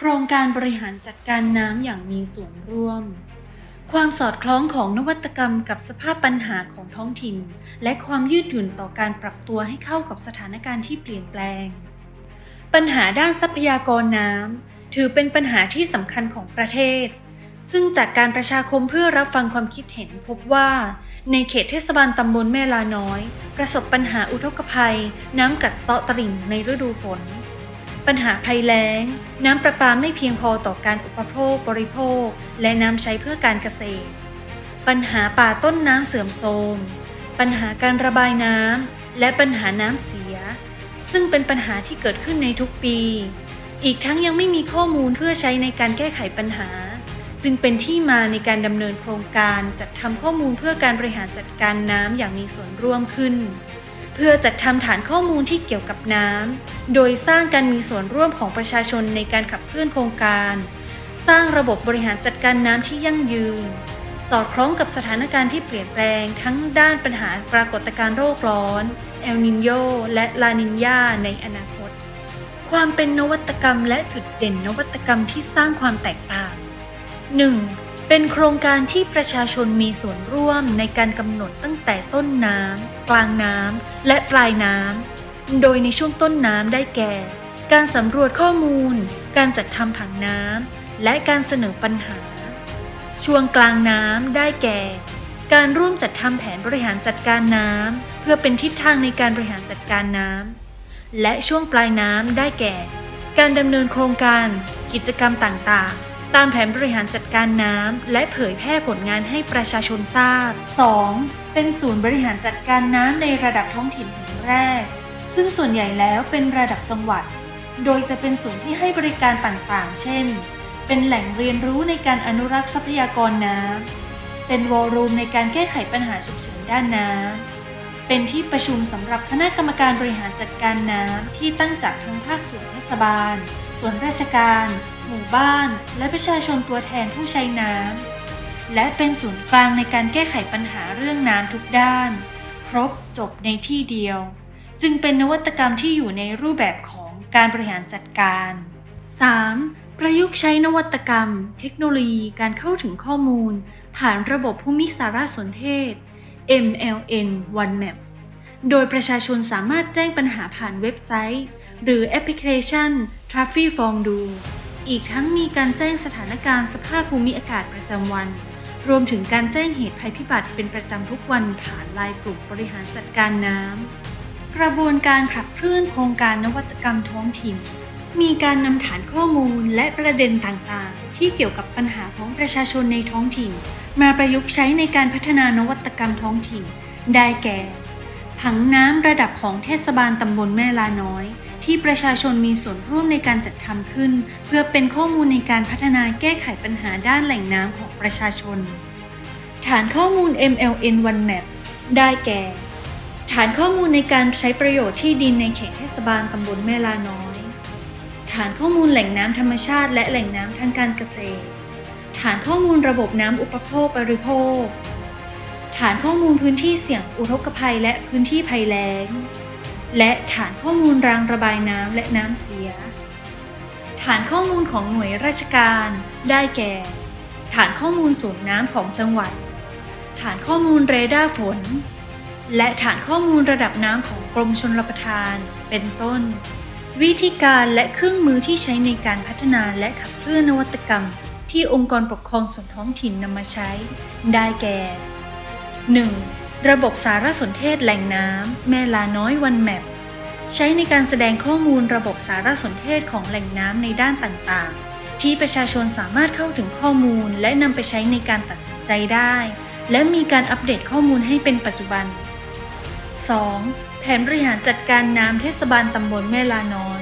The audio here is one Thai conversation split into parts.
โครงการบริหารจัดการน้ำอย่างมีส่วนร่วม ความสอดคล้องของนวัตกรรมกับสภาพปัญหาของท้องถิ่น และความยืดหยุ่นต่อการปรับตัวให้เข้ากับสถานการณ์ที่เปลี่ยนแปลง ปัญหาด้านทรัพยากรน้ำถือเป็นปัญหาที่สำคัญของประเทศ ซึ่งจากการประชาคมเพื่อรับฟังความคิดเห็นพบว่า ในเขตเทศบาลตำบลแม่ลาน้อย ประสบปัญหาอุทกภัย น้ำกัดเซาะตลิ่งในฤดูฝน ปัญหาภัยแล้ง น้ำประปาไม่เพียงพอต่อการอุปโภคบริโภค และน้ำใช้เพื่อการเกษตร ปัญหาป่าต้นน้ำเสื่อมโทรม ปัญหาการระบายน้ำและปัญหาน้ำเสีย ซึ่งเป็นปัญหาที่เกิดขึ้นในทุกปี อีกทั้งยังไม่มีข้อมูลเพื่อใช้ในการแก้ไขปัญหา จึงเป็นที่มาในการดำเนินโครงการจัดทำข้อมูลเพื่อการบริหารจัดการน้ำอย่างมีส่วนร่วมขึ้น พื่อจัดทำฐานข้อมูลที่เกี่ยวกับน้ำ โดยสร้างการมีส่วนร่วมของประชาชนในการขับเคลื่อนโครงการ สร้างระบบบริหารจัดการน้ำที่ยั่งยืน สอดคล้องกับสถานการณ์ที่เปลี่ยนแปลงทั้งด้านปัญหาปรากฏการณ์โรคร้อน เอลนินโยและลานินยาในอนาคต ความเป็นนวัตกรรมและจุดเด่นนวัตกรรมที่สร้างความแตกต่าง 1. เป็นโครงการที่ประชาชนมีส่วนร่วมในการกำหนดตั้งแต่ต้นน้ำกลางน้ำและปลายน้ำโดยในช่วงต้นน้ำได้แก่ การสำรวจข้อมูล การจัดทำผังน้ำและการเสนอปัญหา ช่วงกลางน้ำได้แก่ การร่วมจัดทำแผนบริหารจัดการน้ำเพื่อเป็นทิศทางในการบริหารจัดการน้ำและช่วงปลายน้ำได้แก่ การดำเนินโครงการ กิจกรรมต่างๆ ตามแผนบริหารจัดการน้ำและเผยแพร่ผลงานให้ประชาชนทราบ 2. เป็นศูนย์บริหารจัดการน้ำในระดับท้องถิ่นแห่งแรก ซึ่งส่วนใหญ่แล้วเป็นระดับจังหวัด โดยจะเป็นศูนย์ที่ให้บริการต่างๆ เช่น เป็นแหล่งเรียนรู้ในการอนุรักษ์ทรัพยากรน้ำ เป็นวอลลุ่มในการแก้ไขปัญหาฉุกเฉินด้านน้ำ เป็นที่ประชุมสำหรับคณะกรรมการบริหารจัดการน้ำที่ตั้งจากทั้งภาคส่วนเทศบาล ส่วนราชการ หมู่บ้าน และประชาชนตัวแทนผู้ใช้น้ำและเป็นศูนย์กลางในการแก้ไขปัญหาเรื่องน้ำทุกด้าน ครบจบในที่เดียว จึงเป็นนวัตกรรมที่อยู่ในรูปแบบของการบริหารจัดการ 3. ประยุกต์ใช้นวัตกรรม เทคโนโลยีการเข้าถึงข้อมูล ผ่านระบบภูมิสารสนเทศ MLN OneMap โดยประชาชนสามารถแจ้งปัญหาผ่านเว็บไซต์ หรือแอปพลิเคชัน t r a f f i f o n d o อีกทั้งมีการแจ้งสถานการณ์สภาพภูมิอากาศประจำวัน รวมถึงการแจ้งเหตุภัยพิบัติเป็นประจำทุกวันผ่านไลน์กลุ่มบริหารจัดการน้ำกระบวนการขับเคลื่อนโครงการนวัตกรรมท้องถิ่น มีการนำฐานข้อมูลและประเด็นต่างๆ ที่เกี่ยวกับปัญหาของประชาชนในท้องถิ่น มาประยุกต์ใช้ในการพัฒนานวัตกรรมท้องถิ่น ได้แก่ ผังน้ำระดับของเทศบาลตำบลแม่ลาน้อย ที่ประชาชนมีส่วนร่วมในการจัดทำขึ้น เพื่อเป็นข้อมูลในการพัฒนาแก้ไขปัญหาด้านแหล่งน้ำของประชาชน ฐานข้อมูล MLN OneMap ได้แก่ ฐานข้อมูลในการใช้ประโยชน์ที่ดินในเขตเทศบาลตำบลแม่ลาน้อย ฐานข้อมูลแหล่งน้ำธรรมชาติ และแหล่งน้ำทางการเกษตร ฐานข้อมูลระบบน้ำอุปโภคบริโภค ฐานข้อมูลพื้นที่เสี่ยงอุทกภัย และพื้นที่ภัยแล้ง และฐานข้อมูลรางระบายน้ำและน้ำเสีย ฐานข้อมูลของหน่วยราชการ ได้แก่ ฐานข้อมูลศูนย์น้ำของจังหวัด ฐานข้อมูลเรดาร์ฝน และฐานข้อมูลระดับน้ำของกรมชลประทาน เป็นต้น วิธีการและเครื่องมือที่ใช้ในการพัฒนาและขับเคลื่อนนวัตกรรม ที่องค์กรปกครองส่วนท้องถิ่นนำมาใช้ ได้แก่ 1. ระบบสารสนเทศแหล่งน้ำแม่ลาน้อยวันแมปใช้ในการแสดงข้อมูลระบบสารสนเทศของแหล่งน้ำในด้านต่างๆ ที่ประชาชนสามารถเข้าถึงข้อมูลและนำไปใช้ในการตัดสินใจได้ และมีการอัปเดตข้อมูลให้เป็นปัจจุบัน 2. แผนบริหารจัดการน้ำเทศบาลตำบลแม่ลาน้อย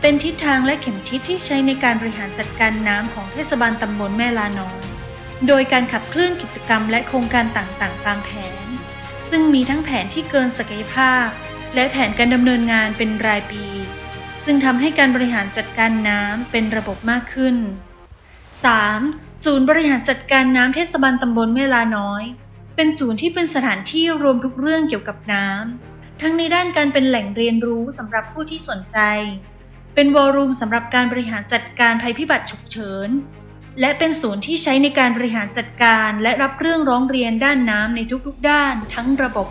เป็นทิศทางและเข็มทิศที่ใช้ในการบริหารจัดการน้ำของเทศบาลตำบลแม่ลาน้อย โดยการขับเคลื่อนกิจกรรมและโครงการต่างๆ ตามแผน ซึ่งมีทั้งแผนที่เกินศักยภาพ และแผนการดำเนินงานเป็นรายปี ซึ่งทำให้การบริหารจัดการน้ำเป็นระบบมากขึ้น 3. ศูนย์บริหารจัดการน้ำเทศบาลตำบลแม่ลาน้อย เป็นศูนย์ที่เป็นสถานที่รวมทุกเรื่องเกี่ยวกับน้ำทั้งในด้านการเป็นแหล่งเรียนรู้สำหรับผู้ที่สนใจ เป็นวอลลุ่มสำหรับการบริหารจัดการภัยพิบัติฉุกเฉิน และเป็นศูนย์ที่ใช้ในการบริหารจัดการและรับเรื่องร้องเรียนด้านน้ำในทุกๆ ด้านทั้งระบบ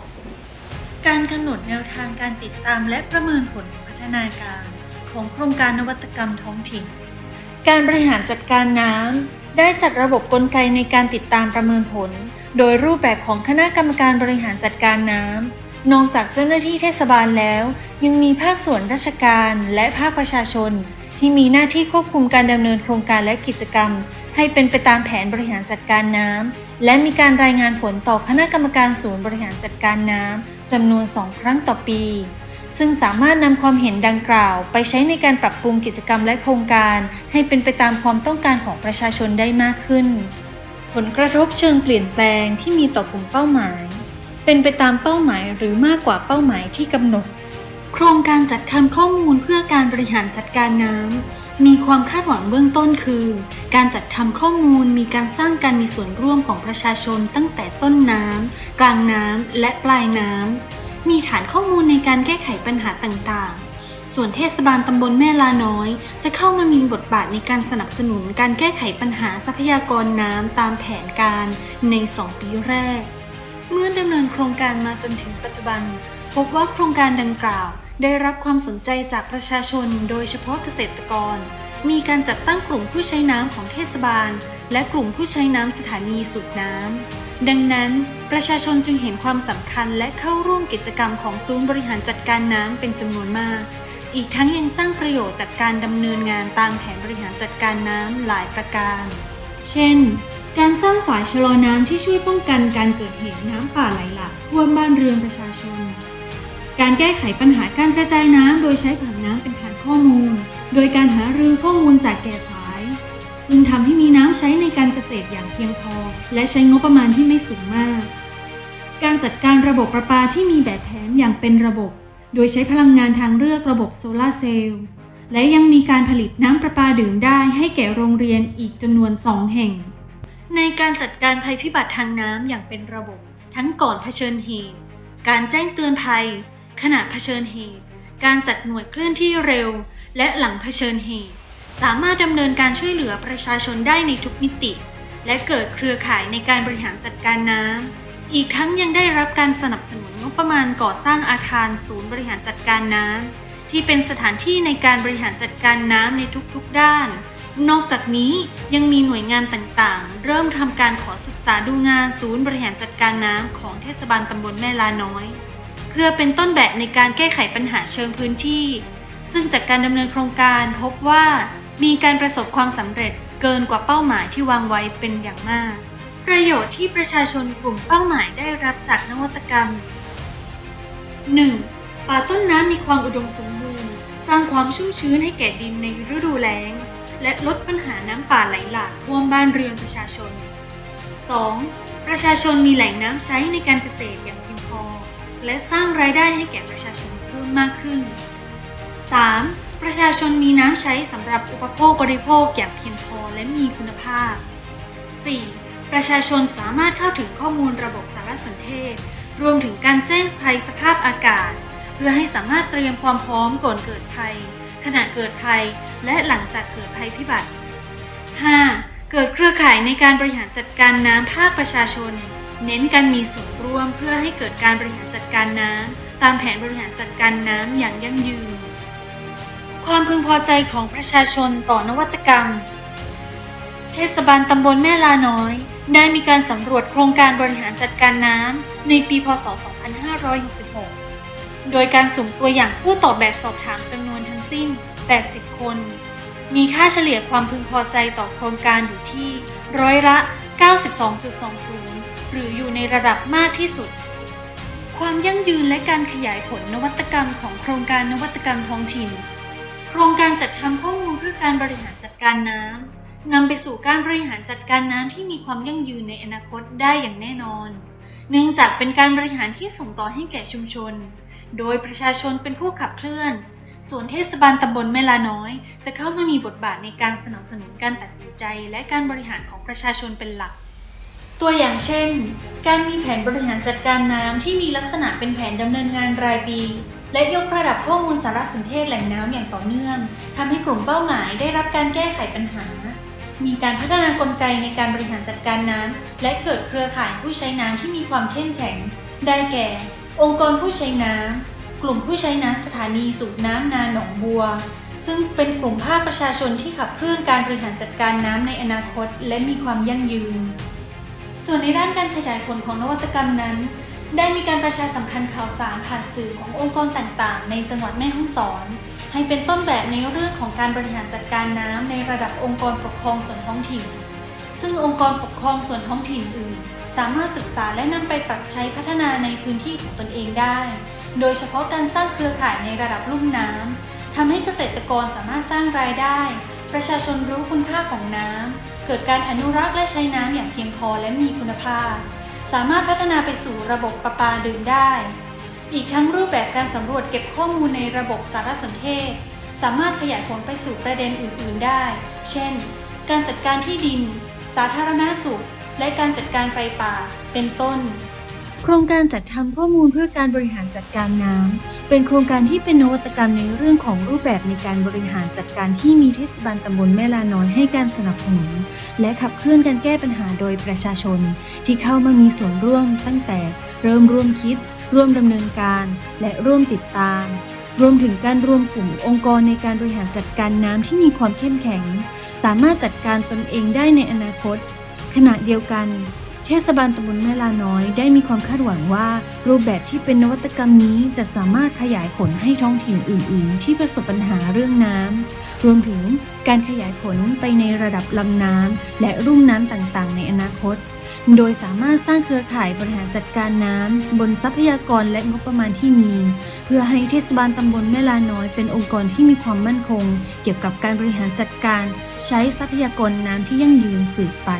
การกำหนดแนวทางการติดตามและประเมินผลพัฒนาการของโครงการนวัตกรรมท้องถิ่น การบริหารจัดการน้ำได้จัดระบบกลไกในการติดตามประเมินผล โดยรูปแบบของคณะกรรมการบริหารจัดการน้ำนอกจากเจ้าหน้าที่เทศบาลแล้ว ยังมีภาคส่วนราชการและภาคประชาชน ที่มีหน้าที่ควบคุมการดำเนินโครงการและกิจกรรม ให้เป็นไปตามแผนบริหารจัดการน้ำและมีการรายงานผลต่อคณะกรรมการศูนย์บริหารจัดการน้ำจำนวน 2 ครั้งต่อปี ซึ่งสามารถนำความเห็นดังกล่าว ไปใช้ในการปรับปรุงกิจกรรมและโครงการ ให้เป็นไปตามความต้องการของประชาชนได้มากขึ้น ผลกระทบเชิงเปลี่ยนแปลงที่มีต่อกลุ่มเป้าหมาย เป็นไปตามเป้าหมายหรือมากกว่าเป้าหมายที่กำหนด โครงการจัดทำข้อมูลเพื่อการบริหารจัดการน้ำมีความคาดหวังเบื้องต้นคือ การจัดทำข้อมูลมีการสร้างการมีส่วนร่วมของประชาชนตั้งแต่ต้นน้ำกลางน้ำและปลายน้ำมีฐานข้อมูลในการแก้ไขปัญหาต่างๆ ส่วนเทศบาลตำบลแม่ลาน้อย จะเข้ามามีบทบาทในการสนับสนุนการแก้ไขปัญหาทรัพยากรน้ำตามแผนการใน 2 ปีแรก เมื่อดำเนินโครงการมาจนถึงปัจจุบัน พบว่าโครงการดังกล่าว ได้รับความสนใจจากประชาชนโดยเฉพาะเกษตรกร มีการจัดตั้งกลุ่มผู้ใช้น้ำของเทศบาล และกลุ่มผู้ใช้น้ำสถานีสูบน้ำ ดังนั้น ประชาชนจึงเห็นความสำคัญและเข้าร่วมกิจกรรมของศูนย์บริหารจัดการน้ำเป็นจำนวนมาก อีกทั้งยังสร้างประโยชน์จากการดำเนินงานตามแผนบริหารจัดการน้ำหลายประการ เช่นการสร้างฝายชะลอน้ำที่ช่วยป้องกันการเกิดเหตุน้ำป่าไหลหลากท่วมบ้านเรือนประชาชน การแก้ไขปัญหาการกระจายน้ำโดยใช้ผังน้ำเป็นฐานข้อมูล โดยการหารือข้อมูลจากแก่สาย ซึ่งทำให้มีน้ำใช้ในการเกษตรอย่างเพียงพอ และใช้งบประมาณที่ไม่สูงมาก การจัดการระบบประปาที่มีแบบแผนอย่างเป็นระบบ โดยใช้พลังงานทางเลือกระบบโซลาร์เซลล์ และยังมีการผลิตน้ำประปาดื่มได้ให้แก่โรงเรียนอีกจำนวนสองแห่ง ในการจัดการภัยพิบัติทางน้ำอย่างเป็นระบบ ทั้งก่อนเผชิญเหตุ การแจ้งเตือนภัย ขณะเผชิญเหตุ การจัดหน่วยเคลื่อนที่เร็ว และหลังเผชิญเหตุ สามารถดำเนินการช่วยเหลือประชาชนได้ในทุกมิติ และเกิดเครือข่ายในการบริหารจัดการน้ำอีกทั้งยังได้รับการสนับสนุนงบประมาณก่อสร้างอาคารศูนย์บริหารจัดการน้ำที่เป็นสถานที่ในการบริหารจัดการน้ำในทุกๆด้านนอกจากนี้ยังมีหน่วยงานต่างๆ เริ่มทำการขอศึกษาดูงานศูนย์บริหารจัดการน้ำของเทศบาลตำบลแม่ลาน้อย พื่อเป็นต้นแบบในการแก้ไขปัญหาเชิงพื้นที่ ซึ่งจากการดำเนินโครงการพบว่ามีการประสบความสำเร็จเกินกว่าเป้าหมายที่วางไว้เป็นอย่างมาก ประโยชน์ที่ประชาชนกลุ่มเป้าหมายได้รับจากนวัตกรรม 1. ป่าต้นน้ำมีความอุดมสมบูรณ์ สร้างความชุ่มชื้นให้แก่ดินในฤดูแล้ง และลดปัญหาน้ำป่าไหลหลากท่วมบ้านเรือนประชาชน 2. ประชาชนมีแหล่งน้ำใช้ในการเกษตรอย่าง และสร้างรายได้ให้แก่ประชาชนเพิ่มมากขึ้น 3. ประชาชนมีน้ำใช้สำหรับอุปโภคบริโภคอย่างเพียงพอและมีคุณภาพ 4. ประชาชนสามารถเข้าถึงข้อมูลระบบสารสนเทศ รวมถึงการแจ้งภัยสภาพอากาศ เพื่อให้สามารถเตรียมความพร้อมก่อนเกิดภัย ขณะเกิดภัย และหลังจากเกิดภัยพิบัติ 5. เกิดเครือข่ายในการบริหารจัดการน้ำภาคประชาชน เน้นการมีส่วนร่วมเพื่อให้เกิดการบริหารจัดการน้ำตามแผนบริหารจัดการน้ำอย่างยั่งยืน ความพึงพอใจของประชาชนต่อนวัตกรรม เทศบาลตำบลแม่ลาน้อย ได้มีการสำรวจโครงการบริหารจัดการน้ำในปีพศ 2566 โดยการสุ่มตัวอย่างผู้ตอบแบบสอบถามจำนวนทั้งสิ้น 80 คน มีค่าเฉลี่ยความพึงพอใจต่อโครงการอยู่ที่ร้อยละ 92.20 หรืออยู่ในระดับมากที่สุด ความยั่งยืนและการขยายผลนวัตกรรมของโครงการนวัตกรรมท้องถิ่น โครงการจัดทำข้อมูลเพื่อการบริหารจัดการน้ำนำไปสู่การบริหารจัดการน้ำที่มีความยั่งยืนในอนาคตได้อย่างแน่นอน เนื่องจากเป็นการบริหารที่ส่งต่อให้แก่ชุมชน โดยประชาชนเป็นผู้ขับเคลื่อนส่วนเทศบาลตำบลแม่ลาน้อย จะเข้ามามีบทบาทในการสนับสนุนการตัดสินใจ และการบริหารของประชาชนเป็นหลัก ตัวอย่างเช่น การมีแผนบริหารจัดการน้ำที่มีลักษณะเป็นแผนดำเนินงานรายปี และยกระดับข้อมูลสารสนเทศแหล่งน้ำอย่างต่อเนื่องทำให้กลุ่มเป้าหมายได้รับการแก้ไขปัญหา มีการพัฒนากลไกในการบริหารจัดการน้ำและเกิดเครือข่ายผู้ใช้น้ำที่มีความเข้มแข็ง ได้แก่ องค์กรผู้ใช้น้ำกลุ่มผู้ใช้น้ำสถานีสูบน้ำนาหนองบัวซึ่งเป็นกลุ่มภาคประชาชนที่ขับเคลื่อนการบริหารจัดการน้ำในอนาคต และมีความยั่งยืน ส่วนในด้านการขยายผลของนวัตกรรมนั้น ได้มีการประชาสัมพันธ์ข่าวสารผ่านสื่อขององค์กรต่างๆ ในจังหวัดแม่ฮ่องสอน ให้เป็นต้นแบบในเรื่องของการบริหารจัดการน้ำในระดับองค์กรปกครองส่วนท้องถิ่น ซึ่งองค์กรปกครองส่วนท้องถิ่นอื่น สามารถศึกษาและนำไปปรับใช้พัฒนาในพื้นที่ของตนเองได้ โดยเฉพาะการสร้างเครือข่ายในระดับลุ่มน้ำทำให้เกษตรกรสามารถสร้างรายได้ ประชาชนรู้คุณค่าของน้ำ เกิดการอนุรักษ์และใช้น้ำอย่างเพียงพอและมีคุณภาพ สามารถพัฒนาไปสู่ระบบประปาดื่มได้ อีกทั้งรูปแบบการสำรวจเก็บข้อมูลในระบบสารสนเทศ สามารถขยายผลไปสู่ประเด็นอื่น ๆได้ เช่น การจัดการที่ดิน สาธารณสุข และการจัดการไฟป่า เป็นต้น ครงการจัดทำข้อมูลเพื่อการบริหารจัดการน้ำเป็นโครงการที่เป็นนวัตกรรมในเรื่องของรูปแบบในการบริหารจัดการที่มีเทศบาลตำบลแม่ลาน้อยให้การสนับสนุน และขับเคลื่อนการแก้ปัญหาโดยประชาชน ที่เข้ามามีส่วนร่วมตั้งแต่เริ่มร่วมคิด ร่วมดำเนินการ และร่วมติดตาม รวมถึงการรวมกลุ่มองค์กรในการบริหารจัดการน้ำที่มีความเข้มแข็ง สามารถจัดการตนเองได้ในอนาคต ขณะเดียวกัน เทศบาลตำบลแม่ลาน้อยได้มีความคาดหวังว่า รูปแบบที่เป็นนวัตกรรมนี้จะสามารถขยายผลให้ท้องถิ่นอื่น ๆ ที่ประสบปัญหาเรื่องน้ำรวมถึงการขยายผลไปในระดับลำน้ำและรุ่มน้ำต่างๆ ในอนาคต โดยสามารถสร้างเครือข่ายบริหารจัดการน้ำบนทรัพยากรและงบประมาณที่มี เพื่อให้เทศบาลตำบลแม่ลาน้อยเป็นองค์กรที่มีความมั่นคง เกี่ยวกับการบริหารจัดการ ใช้ทรัพยากรน้ำที่ยั่งยืนสืบไป